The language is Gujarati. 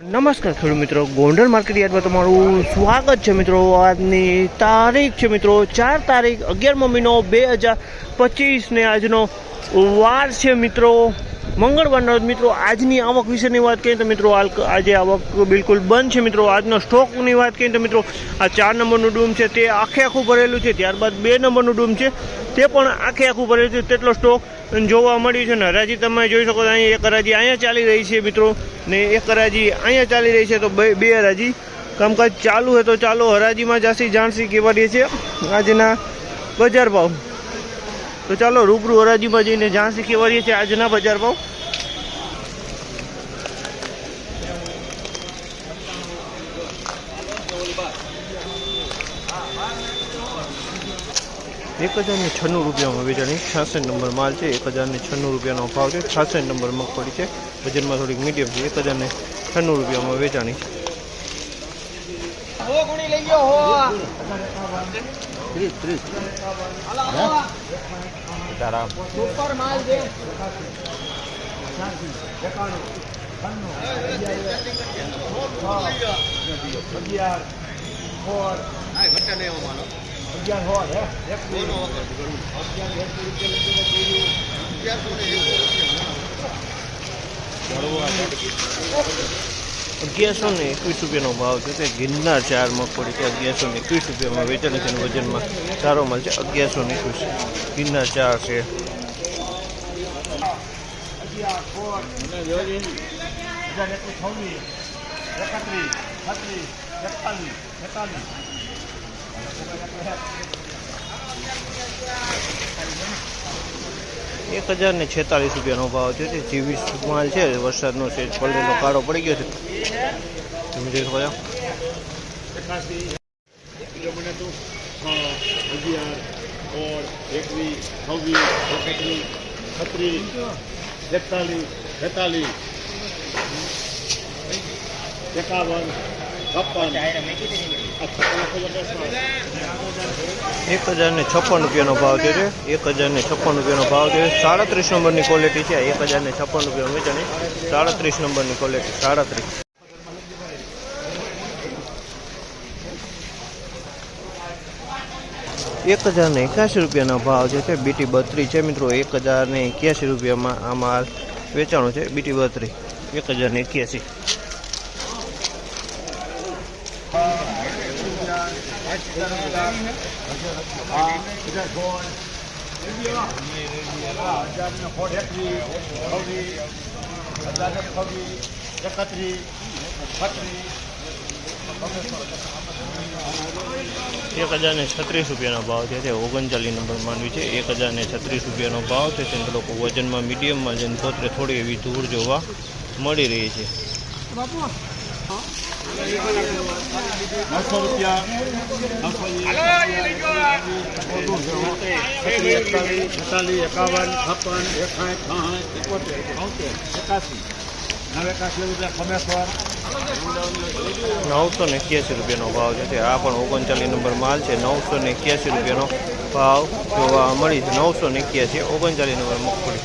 નમસ્કાર ખેડૂત મિત્રો, ગોંડલ માર્કેટ યાર્ડમાં તમારું સ્વાગત છે મિત્રો. આજની તારીખ છે મિત્રો, ચાર તારીખ અગિયારમો મહિનો બે હજાર પચીસને આજનો વાર છે મિત્રો. મંગળવારનો મિત્રો, આજની આવક વિશેની વાત કરીએ તો મિત્રો આજે આવક બિલકુલ બંધ છે મિત્રો. આજનો સ્ટોકની વાત કરીએ તો મિત્રો, આ ચાર નંબરનું ડૂમ છે, તે આખે આખું ભરેલું છે, ત્યારબાદ બે નંબરનું ડૂમ છે, તે પણ આખે આખું ભરેલું છે, તેટલો સ્ટોક જોવા મળ્યું છે. ને હરાજી તમે જોઈ શકો અહીંયા અહીં એક હરાજી અહીંયા ચાલી રહી છે મિત્રો, ને એક હરાજી અહીંયા ચાલી રહી છે, તો બે બે હરાજી કામકાજ ચાલુ હોય તો ચાલો હરાજીમાં જાસી જાણસી કેવા રહી છે. આજના બજાર ભાવ. તો ચાલો રૂબરૂ હરાજીમાં જઈને ઝાંસી વળીએ છે આજના બજાર ભાવ એક હજાર ને છન્નું રૂપિયામાં વેચાણી છાસઠ નંબર માલ છે, એક હજાર ને છન્નું રૂપિયાનો ભાવ છે, છાસઠ નંબર મગફળી છે. વજનમાં થોડીક મીડિયમ છે, એક હજાર ને છન્નું રૂપિયામાં વેચાણી. હો ગુણી લઈ ગયો હો અગિયાર હોર ઘટા નહીં માનો અગિયાર હોર અગિયારસો ને એકવીસ રૂપિયાનો ભાવ છે તે ગિરનાર ચાર મગફળી છે. અગિયારસો ને એકવીસ રૂપિયામાં વેચાણી છે વજનમાં સારો માલ છે. અગિયારસો ને એકવીસ. ગિરનાર ચાર છે. એક હજાર ને છેતાલીસ રૂપિયાનો ભાવ છે. તે જીવીસ માલ છે, વરસાદનો છે પડેલો કાળો પડી ગયો છે. તમે જોઈ શકો છો. એકતાલીસ બેતાલીસ એકાવન, છપ્પન. એક હજાર ને છપ્પન રૂપિયાનો ભાવ છે. એક હજાર ને છપ્પન રૂપિયાનો ભાવ છે. સાડત્રીસ નંબરની ક્વોલિટી છે. એક હજાર ને છપ્પન રૂપિયા વેચાણી. સાડત્રીસ નંબરની ક્વોલિટી સાડત્રીસ. એક હજાર ને એકાસી રૂપિયાનો ભાવ છે બીટી બત્રી છે. મિત્રો, એક હજાર ને એક્યાસી રૂપિયામાં આ માલ વેચાણું છે. બીટી બત્રી એક હજાર ને એક્યાસી એકત્રીસ છત્રીસ એક હજાર ને છત્રીસ રૂપિયાનો ભાવ છે. તે ઓગણચાલીસ નંબર માનવી છે. એક હજાર ને છત્રીસ રૂપિયાનો ભાવ છે. તે લોકો વજનમાં, મીડિયમમાં જઈને પોતરે થોડી એવી ધૂળ જોવા મળી રહી છે. નવસો રૂપિયા બેતાલીસ એકાવન છપ્પન એકાઠ સાઠ એકોતેર બોતેર એકાસી નવ એકાસી રૂપિયા ખમેશ્વર નવસો ને એક્યાસી રૂપિયાનો ભાવ છે આ પણ ઓગણચાલીસ નંબર માલ છે. નવસો ને એક્યાસી રૂપિયાનો ભાવ જોવા મળી. છે નવસો ને એક્યાસી, ઓગણચાલીસ નંબર મગફળી